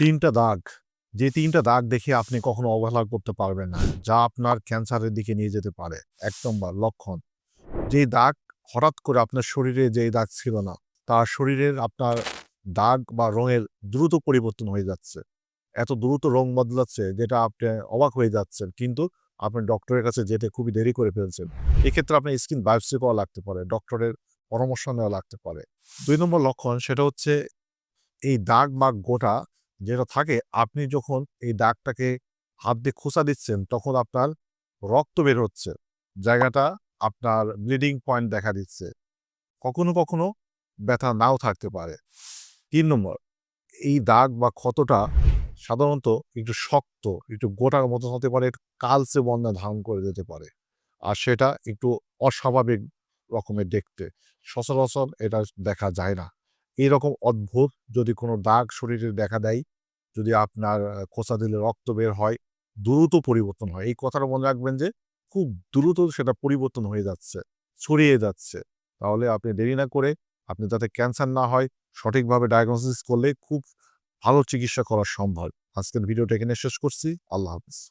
তিনটা দাগ। যে তিনটা দাগ দেখে আপনি কখনো অবহেলা করতে পারবেন না, যা আপনার ক্যান্সারের দিকে নিয়ে যেতে পারে। এক নম্বর, লক্ষণ। যে দাগ হঠাৎ করে আপনার শরীরে যে দাগ ছিল না তার শরীরের আপনার দাগ বা রঙের দ্রুত পরিবর্তন হয়ে যাচ্ছে। এত দ্রুত রং বদলাচ্ছে যেটা আপনি অবাক হয়ে যাচ্ছেন, কিন্তু আপনি ডক্টরের কাছে যেতে খুবই দেরি করে ফেলছেন। এক্ষেত্রে আপনার স্কিন বায়োপসি করা লাগতে পারে, ডক্টরের পরামর্শ নেওয়া লাগতে পারে। দুই নম্বর লক্ষণ, সেটা হচ্ছে এই দাগ বা গোটা যেটা থাকে, আপনি যখন এই দাগটাকে হাত দিয়ে খোঁচা দিচ্ছেন, তখন আপনার রক্ত বের হচ্ছে। জায়গাটা আপনার ব্লিডিং পয়েন্ট দেখা দিচ্ছে। কখনো কখনো ব্যথা নাও থাকতে পারে। তিন নম্বর, এই দাগ বা ক্ষতটা সাধারণত একটু শক্ত, একটু গোটার মতো হতে পারে, একটু কালচে বন্যা ধারণ করে যেতে পারে। আর সেটা একটু অস্বাভাবিক রকমের দেখতে। সচরাচর এটা দেখা যায় না। এইরকম অদ্ভুত যদি কোনো দাগ শরীরে দেখা দেয়, যদি আপনার খোঁচা দিলে রক্ত বের হয়, দ্রুত পরিবর্তন হয়। এই কথাটা মনে রাখবেন যে, খুব দ্রুত সেটা পরিবর্তন হয়ে যাচ্ছে, ছড়িয়ে যাচ্ছে। তাহলে আপনি দেরি না করে আপনি যাতে ক্যান্সার না হয়, সঠিকভাবে ডায়াগনোসিস করলে খুব ভালো চিকিৎসা করা সম্ভব। আজকের ভিডিওটা এখানে শেষ করছি। আল্লাহ হাফিজ।